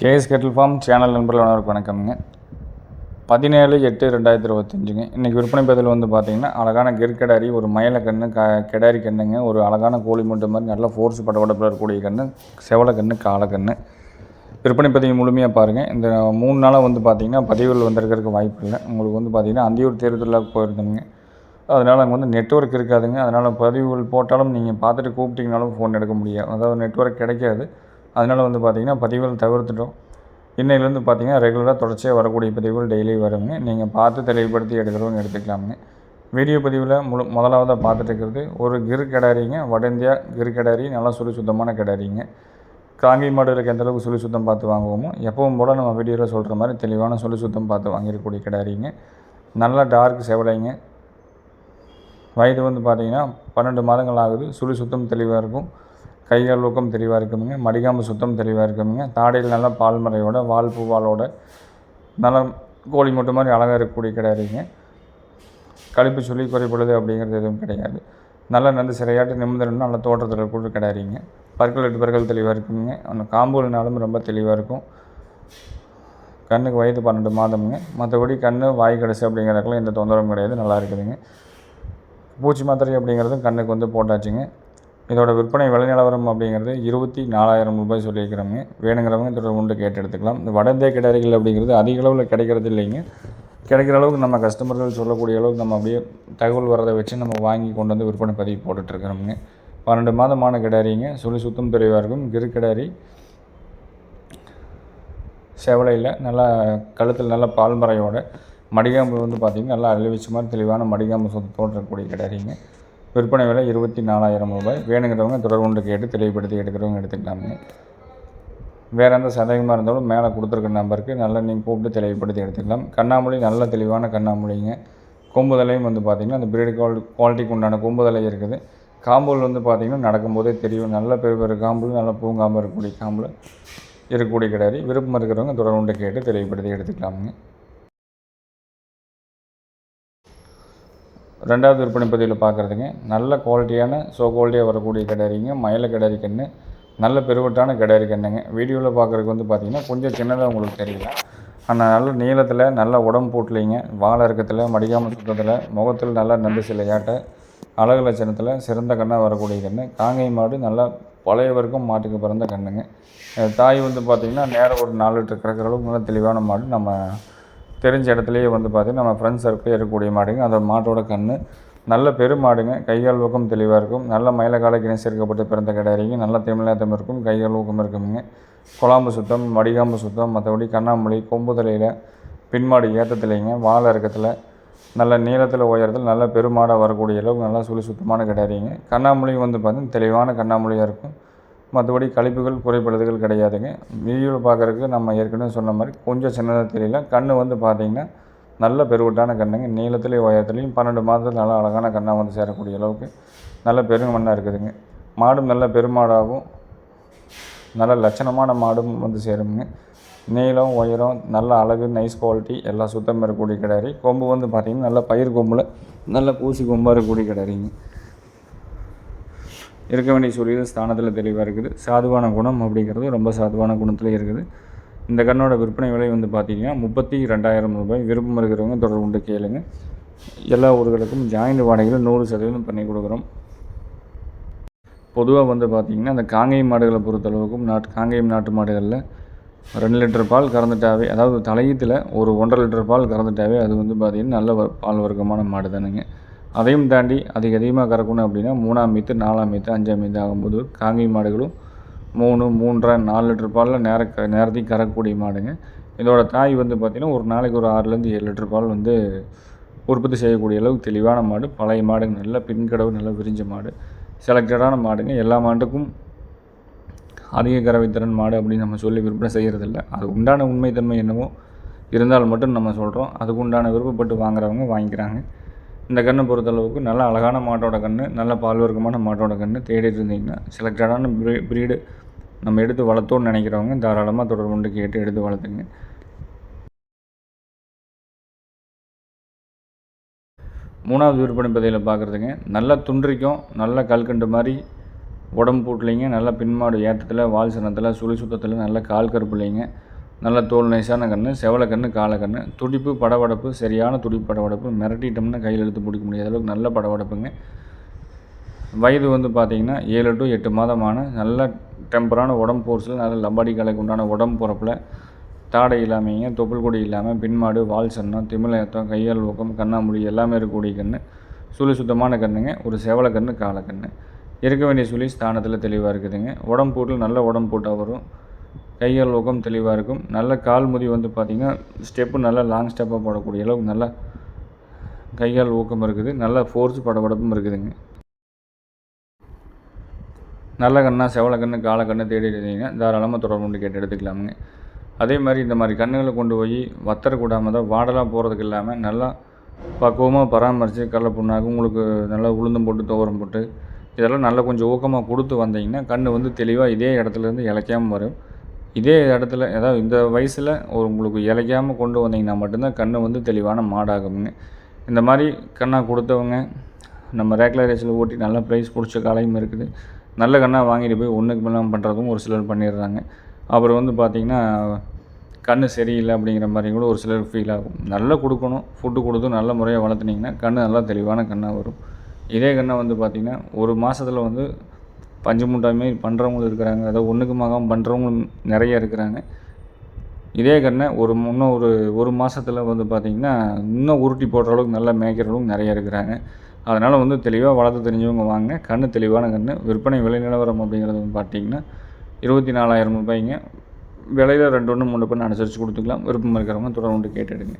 KS Kettle form channel நண்பர்கள் அனைவருக்கும் வணக்கம்ங்க. பதினேழு எட்டு ரெண்டாயிரத்தி இருபத்தஞ்சுங்க. இன்றைக்கி விற்பனை பதில் வந்து பார்த்திங்கன்னா அழகான கிற்கடாரி ஒரு மயில கன்று க கெடாரி கண்ணுங்க ஒரு அழகான கோழி முட்டை மாதிரி நல்ல ஃபோர்ஸ் படபடப்பில் இருக்கக்கூடிய கன்று செவலை கன்று காலக்கன்று விற்பனை பதிவு முழுமையாக பாருங்கள் இந்த மூணு நாளாக வந்து பார்த்தீங்கன்னா பதிவுகள் வந்திருக்கிறதுக்கு வாய்ப்பு இல்லை. உங்களுக்கு வந்து பார்த்திங்கன்னா அந்தியூர் தேர்தலாக போயிருந்தோங்க. அதனால் அங்கே வந்து நெட்வொர்க் இருக்காதுங்க. அதனால் பதிவுகள் போட்டாலும் நீங்கள் பார்த்துட்டு கூப்பிட்டிங்கனாலும் ஃபோன் எடுக்க முடியாது. அதாவது நெட்வொர்க் கிடைக்காது. அதனால் வந்து பார்த்தீங்கன்னா பதிவுகள் தவிர்த்துட்டோம். இன்னையிலேருந்து பார்த்தீங்கன்னா ரெகுலராக தொடர்ச்சியாக வரக்கூடிய பதிவுகள் டெய்லி வருங்க. நீங்கள் பார்த்து தெளிவுபடுத்தி எடுக்கிறவங்க எடுத்துக்கலாமுங்க. வீடியோ பதிவில் முழு முதலாவதாக பார்த்துட்டு இருக்கிறது ஒரு கிரு கிடாரிங்க வட இந்தியா கிரு கிடாரி நல்லா சுழி சுத்தமான கிடாரிங்க. காங்கி மாடுகளுக்கு எந்த அளவுக்கு சுழி சுத்தம் பார்த்து வாங்குவோமோ எப்பவும் போல் நம்ம வீடியோவில் சொல்கிற மாதிரி தெளிவான சுழி சுத்தம் பார்த்து வாங்கியிருக்கக்கூடிய கிடாரிங்க. நல்லா டார்க் செவலைங்க. வயது வந்து பார்த்திங்கன்னா பன்னெண்டு மாதங்கள் ஆகுது. சுழி சுத்தம் தெளிவாக இருக்கும். கைகள் ஊக்கம் தெளிவாக இருக்குமுங்க. மடிக்காமல் சுத்தம் தெளிவாக இருக்குமுங்க. தாடையில் நல்லா பால் மறையோட வால் பூவாலோட நல்லா கோழி மட்டும் மாதிரி அழகாக இருக்கக்கூடிய கிடையாதுங்க கழிப்பு சொல்லி குறைப்படுது அப்படிங்கிறது எதுவும் கிடையாது. நல்லா நல்ல சிறையாட்டு நிமிந்தரணும் நல்ல தோற்றத்தில் கூட கிடையாதுங்க பற்கள் எட்டு பற்கள் தெளிவாக இருக்குங்க அந்த காம்பூலினாலும் ரொம்ப தெளிவாக இருக்கும். கண்ணுக்கு வயது பன்னெண்டு மாதமுங்க. மற்றபடி கண் வாய் கடைசி அப்படிங்கிறதுக்கெல்லாம் எந்த தொந்தரவும் கிடையாது. நல்லா இருக்குதுங்க. பூச்சி மாத்திரை அப்படிங்கிறதும் கண்ணுக்கு வந்து போட்டாச்சுங்க. இதோட விற்பனை விலை நிலவரம் அப்படிங்கிறது இருபத்தி நாலாயிரம் ரூபாய் சொல்லியிருக்கிறோங்க. வேணுங்கிறவங்க தொடர்பு கொண்டு கேட்டு எடுத்துக்கலாம். இந்த வடந்தே கிடரிகள் அப்படிங்கிறது அதிக அளவில் கிடைக்கிறது இல்லைங்க. கிடைக்கிற அளவுக்கு நம்ம கஸ்டமர்கள் சொல்லக்கூடிய அளவுக்கு நம்ம அப்படியே தகவல் வரதை வச்சு நம்ம வாங்கி கொண்டு வந்து விற்பனை பதிவு போட்டுட்ருக்குறோமுங்க. பன்னெண்டு மாதமான கிடாரிங்க. சுழி சுத்தம் தெளிவாக இருக்கும் கிரு கிடாரி. செவலையில் நல்லா கழுத்தில் நல்ல பால் மறையோட மடிகாம்பு வந்து பார்த்திங்கன்னா நல்லா அழிவிச்ச மாதிரி தெளிவான மடிகாம்பு சுத்தத்தோடு இருக்கக்கூடிய கிடாரிங்க. விற்பனை விலை இருபத்தி நாலாயிரம் ரூபாய். வேணுங்கிறவங்க தொடர்கொண்டு கேட்டு தெளிவுபடுத்தி எடுக்கிறவங்க எடுத்துக்கலாமுங்க வேறு எந்த சந்தேகமாக இருந்தாலும் மேலே கொடுத்துருக்க நம்பருக்கு நல்லா நீங்கள் கூப்பிட்டு தெளிவுபடுத்தி எடுத்துக்கலாம். கண்ணாமொழி நல்ல தெளிவான கண்ணாமொழிங்க. கொம்புதலையும் வந்து பார்த்திங்கன்னா அந்த பிரீடு குவாலிட்டி குவாலிட்டிக்கு உண்டான கொம்புதலை இருக்குது. காம்புகள் வந்து பார்த்திங்கன்னா நடக்கும்போதே தெரியும். நல்ல பெரு பெரு காம்பு நல்ல பூங்காம்பு இருக்கக்கூடிய காம்பில் இருக்கக்கூடிய கிடையாது. விருப்பம் இருக்கிறவங்க தொடர்கொண்டு கேட்டு தெளிவுபடுத்தி எடுத்துக்கலாமுங்க. ரெண்டாவது விற்பனை பதிவில் பார்க்குறதுங்க நல்ல குவாலிட்டியான ஸோ குவாலிட்டியாக வரக்கூடிய கிடாரிங்க மயில கிடாரி கன்று நல்ல பெருவட்டான கிடாரி கண்ணுங்க வீடியோவில் பார்க்குறதுக்கு வந்து பார்த்திங்கன்னா கொஞ்சம் சின்னதாக உங்களுக்கு தெரியல. ஆனால் நல்ல நீளத்தில் நல்ல உடம்பு போட்டலைங்க வாழை இறக்கத்தில் மடிக்காமல் சுத்தத்தில் முகத்தில் நல்லா நண்டு சிலையாட்ட அழகு லட்சணத்தில் சிறந்த கண்ணாக வரக்கூடிய கன்று காங்கை மாடு நல்லா பழைய வரைக்கும் மாட்டுக்கு பிறந்த கண்ணுங்க. தாய் வந்து பார்த்திங்கன்னா நேரம் ஒரு நாலு லிட்டர் கிடக்கிற அளவுக்கு நல்ல தெளிவான மாடு நம்ம தெரிஞ்ச இடத்துலையே வந்து பார்த்திங்கன்னா நம்ம ஃப்ரெண்ட்ஸ் சர்க்கிளே இருக்கக்கூடிய மாடுங்க. அந்த மாட்டோட கண் நல்ல பெருமாடுங்க. கைகால் ஊக்கம் தெளிவாக இருக்கும். நல்ல மயிலகால கிணை சேர்க்கப்பட்டு பிறந்த கிடாரிங்க நல்ல தமிழ்நாட்டம் இருக்கும். கைகால் ஊக்கம் இருக்குங்க. குழாம்பு சுத்தம் மடிகாம்பு சுத்தம் மற்றபடி கண்ணாமொழி கொம்பு தலையில் பின்மாடு ஏற்றத்துலைங்க வாழை இறக்கத்தில் நல்ல நீளத்தில் உயரத்தில் நல்ல பெருமாடாக வரக்கூடிய அளவுக்கு நல்லா சுழி சுத்தமான கிடையாதுங்க கண்ணாமொழி வந்து பார்த்திங்கன்னா தெளிவான கண்ணாமொழியாக இருக்கும். மற்றபடி கழிப்புகள் குறைப்படுதுகள் கிடையாதுங்க. வீடியோவில் பார்க்குறதுக்கு நம்ம ஏற்கனவே சொன்ன மாதிரி கொஞ்சம் சின்னதாக தெரியல. கண் வந்து பார்த்திங்கன்னா நல்ல பெருவட்டான கண்ணுங்க. நீளத்துலேயும் உயரத்துலேயும் பன்னெண்டு மாதத்தில் நல்லா அழகான கண்ணாக வந்து சேரக்கூடிய அளவுக்கு நல்ல பெருமண்ணாக இருக்குதுங்க. மாடும் நல்ல பெருமாடாகவும் நல்ல லட்சணமான மாடும் வந்து சேருங்க. நீளம் உயரம் நல்ல அழகு நைஸ் குவாலிட்டி எல்லாம் சுத்தமாக இருக்கக்கூடிய கிடாரி. கொம்பு வந்து பார்த்திங்கன்னா நல்ல பயிர் கொம்பில் நல்ல பூசி கொம்பாக இருக்கக்கூடிய கிடாரிங்க. இருக்க வேண்டிய சூரியன் ஸ்தானத்தில் தெளிவாக இருக்குது. சாதுவான குணம் அப்படிங்கிறது ரொம்ப சாதுவான குணத்தில் இருக்குது. இந்த கண்ணோட விற்பனை விலை வந்து பார்த்திங்கன்னா முப்பத்தி ரெண்டாயிரம் ரூபாய். விருப்பம் இருக்கிறவங்க தொடர்பு கொண்டு கேளுங்க. எல்லா ஊர்களுக்கும் ஜாயிண்ட் வாடகையில் நூறு சதவீதம் பண்ணி கொடுக்குறோம். பொதுவாக வந்து பார்த்திங்கன்னா அந்த காங்கேயம் மாடுகளை பொறுத்தளவுக்கும் நாட்டு காங்கேயம் நாட்டு மாடுகளில் ரெண்டு லிட்டர் பால் கறந்துட்டாவே அதாவது தலையத்தில் ஒரு ஒன்றரை லிட்டர் பால் கறந்துட்டாவே அது வந்து பார்த்திங்கன்னா நல்ல வ- பால் வர்க்கமான மாடு தானுங்க அதையும் தாண்டி அதிக அதிகமாக கறக்கணும் அப்படின்னா மூணாம் மீத்து நாலாம் மீத்து அஞ்சாம் மீத்து ஆகும்போது காங்கி மாடுகளும் மூணு மூன்றரை நாலு லிட்டர் பாலில் நேர க நேரத்தையும் கறக்கக்கூடிய மாடுங்க. இதோட தாய் வந்து பார்த்திங்கன்னா ஒரு நாளைக்கு ஒரு ஆறுலேருந்து ஏழு லிட்டர் பால் வந்து உற்பத்தி செய்யக்கூடிய அளவுக்கு தெளிவான மாடு பழைய மாடுங்க நல்ல பின்கடவு நல்ல விரிஞ்ச மாடு செலக்டடான மாடுங்க. எல்லா மாட்டுக்கும் அதிக கறவைத்திறன் மாடு அப்படின்னு நம்ம சொல்லி விற்பனை செய்கிறதில்ல அது உண்டான உண்மைத்தன்மை என்னவோ இருந்தால் மட்டும் நம்ம சொல்கிறோம் அதுக்கு உண்டான விருப்பப்பட்டு வாங்குறவங்க வாங்கிக்கிறாங்க. இந்த கண்ணை பொறுத்தளவுக்கு நல்ல அழகான மாட்டோட கன்று நல்ல பால்வர்க்கமான மாட்டோட கன்று தேடிட்டு இருந்தீங்கன்னா செலக்டடான ப்ரீடு நம்ம எடுத்து வளர்த்தோன்னு நினைக்கிறவங்க தாராளமாக தொடர்பு கொண்டு கேட்டு எடுத்து வளர்த்துங்க. மூணாவது விற்பனை பதிவில் பார்க்குறதுங்க நல்ல துன்றிக்கும் நல்ல கல்கண்டு மாதிரி உடம்பு போட்டுலிங்க நல்ல பின்மாடு ஏற்றத்தில் வால் சனத்தில் சுழி சுத்தத்தில் நல்ல கால் கருப்புலைங்க நல்ல தோல் நைஸான கன்று செவலக்கன்று காலக்கன்று துடிப்பு படபடப்பு சரியான துடிப்பு படபடப்பு. மிரட்டிட்டோம்னா கையில் எடுத்து பிடிக்க முடியாத அளவுக்கு நல்ல படபடப்புங்க. வயது வந்து பார்த்திங்கன்னா ஏழு டு எட்டு மாதமான நல்ல டெம்பரான உடம்பு போர்ஸில் நல்ல லம்பாடி கலைக்கு உண்டான உடம்பு பொறப்பில் தாடை இல்லாமைங்க தொப்புள் கொடி இல்லாமல் பின்மாடு வால் சன்னம் திமிழத்தம் கையால் ஊக்கம் கண்ணாமூடி எல்லாமே இருக்கக்கூடிய கன்று. சுழி சுத்தமான கன்றுங்க. ஒரு செவலக்கன்று காலக்கன்று இருக்க வேண்டிய சுழி ஸ்தானத்தில் தெளிவாக இருக்குதுங்க. உடம்பு போட்டில் நல்ல உடம்பு போட்டால் வரும். கையால் ஊக்கம் தெளிவாக இருக்கும். நல்ல கால் முதி வந்து பார்த்திங்கன்னா ஸ்டெப்பு நல்லா லாங் ஸ்டெப்பாக போடக்கூடிய அளவுக்கு நல்லா கைகால் ஊக்கம் இருக்குது. நல்ல ஃபோர்ஸ் படபடப்பும் இருக்குதுங்க. நல்ல கண்ணா செவலை கன்று காலை கன்று தேடி இருந்தீங்கன்னா தாராளமாக தொடர்பு கொண்டு கேட்டு எடுத்துக்கலாமுங்க. அதே மாதிரி இந்த மாதிரி கன்றுகளை கொண்டு போய் வத்தரக்கூடாமல் தான் வாடலாக போகிறதுக்கு இல்லாமல் நல்லா பக்குவமாக பராமரித்து கடலை புண்ணாக்கு உங்களுக்கு நல்லா உளுந்தம் போட்டு துவரம் போட்டு இதெல்லாம் நல்லா கொஞ்சம் ஊக்கமாக கொடுத்து வந்தீங்கன்னா கண் வந்து தெளிவாக இதே இடத்துலேருந்து இழைக்காமல் வரும். இதே இடத்துல ஏதாவது இந்த வயசில் ஒரு உங்களுக்கு இளைக்காமல் கொண்டு வந்தீங்கன்னா மட்டும்தான் கன்று வந்து தெளிவான மாடாகுங்க இந்த மாதிரி கண்ணாக கொடுத்தவங்க நம்ம ரேக்லர் ரேஸில் ஓட்டி நல்ல ப்ரைஸ் பிடிச்ச காலையும் இருக்குது. நல்ல கண்ணாக வாங்கிட்டு போய் ஒன்றுக்கு மேலாம் பண்ணுறதும் ஒரு சிலர் பண்ணிடுறாங்க. அப்புறம் வந்து பார்த்திங்கன்னா கண் சரியில்லை அப்படிங்கிற மாதிரி கூட ஒரு சிலர் ஃபீல் ஆகும். நல்லா கொடுக்கணும் ஃபுட்டு கொடுத்து நல்ல முறையாக வளர்த்துனீங்கன்னா கண் நல்லா தெளிவான கண்ணாக வரும். இதே கண்ணை வந்து பார்த்திங்கன்னா ஒரு மாதத்தில் வந்து பஞ்சு மூட்டை மாரி பண்ணுறவங்களும் இருக்கிறாங்க. அதாவது ஒன்றுக்கு மகம் பண்ணுறவங்களும் நிறைய இருக்கிறாங்க. இதே கண்ணை ஒரு இன்னும் ஒரு ஒரு மாதத்தில் வந்து பார்த்திங்கன்னா இன்னும் உருட்டி போடுற அளவுக்கு நல்லா மேய்க்கிற அளவுக்கு நிறைய இருக்கிறாங்க. அதனால் வந்து தெளிவாக வளர்த்து தெரிஞ்சவங்க வாங்க. கண் தெளிவான கண் விற்பனை விலை நிலவரம் அப்படிங்கிறது வந்து பார்த்திங்கன்னா இருபத்தி நாலாயிரம் ரூபாய்ங்க. விலையில் ரெண்டு ஒன்று மூணு பண்ணி அனுசரித்து கொடுத்துக்கலாம். விருப்பம் இருக்கிறவங்க தொடர்ந்து கேட்டு எடுங்க